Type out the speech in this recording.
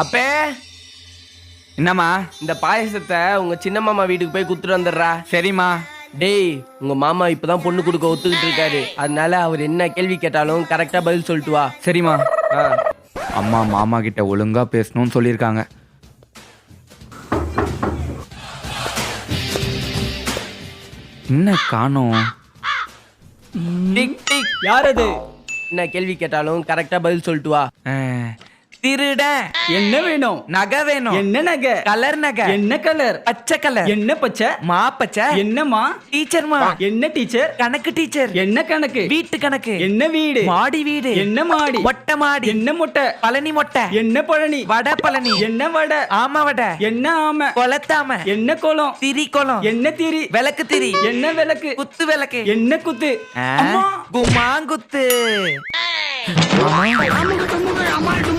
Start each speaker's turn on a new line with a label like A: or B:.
A: அப்பே!
B: என்னம்மா?
A: இந்த பாயசத்தை உங்க சின்ன மாமா வீட்டுக்கு போய் குத்துட்டு வந்துடுறா.
B: சரிம்மா.
A: டேய் உங்க மாமா இப்பதான் பொண்ணு கொடுக்க ஒத்துக்கிட்டு இருக்காரு. அதனால அவர் என்ன கேள்வி கேட்டாலும் கரெக்டா பதில் சொல்லிட்டு வா.
B: சரிம்மா. அம்மா மாமா கிட்ட ஒழுங்கா பேசணும்னு சொல்லியிருக்காங்க. என்ன காணோம்?
A: டிக் டிக்.
C: யார் அது?
A: என்ன கேள்வி கேட்டாலும் கரெக்டா பதில் சொல்லிட்டு வா.
B: அஹ், திருடன்
C: என்ன வேணும்?
B: நகை வேணும்.
C: என்ன நகை?
B: கலர் நகை.
C: என்ன கலர்?
B: பச்சை கலர்.
C: என்ன பச்சை?
B: மா பச்சை.
C: என்னம்மா?
B: டீச்சர்மா
C: என்ன டீச்சர்?
B: கணக்கு டீச்சர்.
C: என்ன கணக்கு?
B: வீட்டு கணக்கு.
C: என்ன வீடு?
B: மாடி வீடு.
C: என்ன மாடி?
B: மொட்டை மாடி.
C: என்ன முட்டை?
B: பழனி மொட்டை.
C: என்ன பழனி?
B: வட பழனி.
C: என்ன வடை?
B: ஆமா வடை.
C: என்ன ஆமை?
B: கொலத்தாம
C: என்ன கோலம்
B: திரி குளம்.
C: என்ன திரி?
B: விளக்கு திரி.
C: என்ன விளக்கு?
B: குத்து விளக்கு.
C: என்ன குத்து?
B: குமாங்குத்து